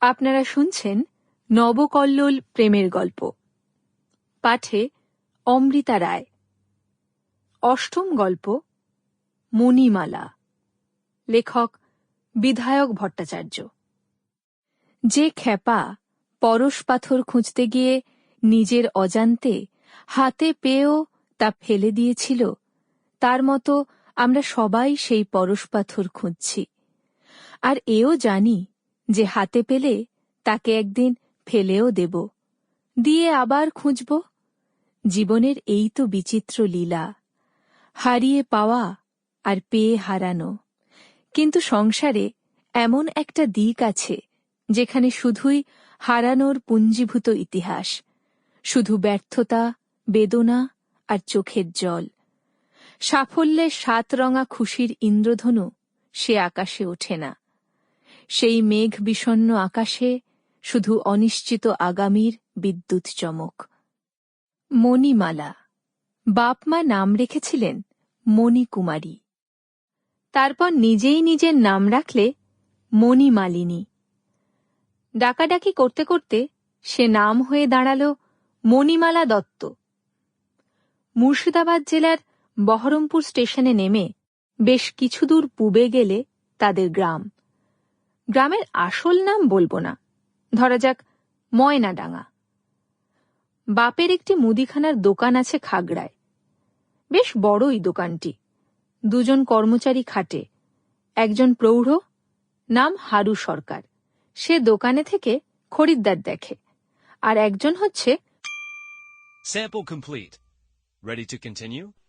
আপনারা শুনছেন নবকল্লোল প্রেমের গল্প। পাঠে অমৃতা রায়। অষ্টম গল্প, মণিমালা। লেখক বিধায়ক ভট্টাচার্য। যে খ্যাপা পরশ পাথর খুঁজতে গিয়ে নিজের অজান্তে হাতে পেয়েও তা ফেলে দিয়েছিল, তার মতো আমরা সবাই সেই পরশ পাথর খুঁজছি। আর এও জানি যে হাতে পেলে তাকে একদিন ফেলেও দেব। দিয়ে আবার খুঁজব। জীবনের এই তো বিচিত্র লীলা। হারিয়ে পাওয়া আর পেয়ে হারানো। কিন্তু সংসারে এমন একটা দিক আছে যেখানে শুধুই হারানোর পুঞ্জীভূত ইতিহাস, শুধু ব্যর্থতা, বেদনা আর চোখের জল। সাফল্যের সাতরঙা খুশির ইন্দ্রধনু সে আকাশে ওঠে না। সেই মেঘ বিষণ্ন আকাশে শুধু অনিশ্চিত আগামীর বিদ্যুৎ চমক। মণিমালা। বাপমা নাম রেখেছিলেন মণিকুমারী। তারপর নিজেই নিজের নাম রাখলে মণিমালিনী। ডাকাডাকি করতে করতে সে নাম হয়ে দাঁড়াল মণিমালা দত্ত। মুর্শিদাবাদ জেলার বহরমপুর স্টেশনে নেমে বেশ কিছু দূর পূবে গেলে তাদের গ্রাম। গ্রামের আসল নাম বলব না। ধরা যাক, ময়নাডাঙ্গা। বাপের একটি মুদিখানার দোকান আছে খাগড়ায়। বেশ বড়ই দোকানটি। দুজন কর্মচারী খাটে। একজন প্রৌঢ়, নাম হারু সরকার। সে দোকানে থেকে খরিদ্দার দেখে। আর একজন হচ্ছে Sample complete. Ready to continue?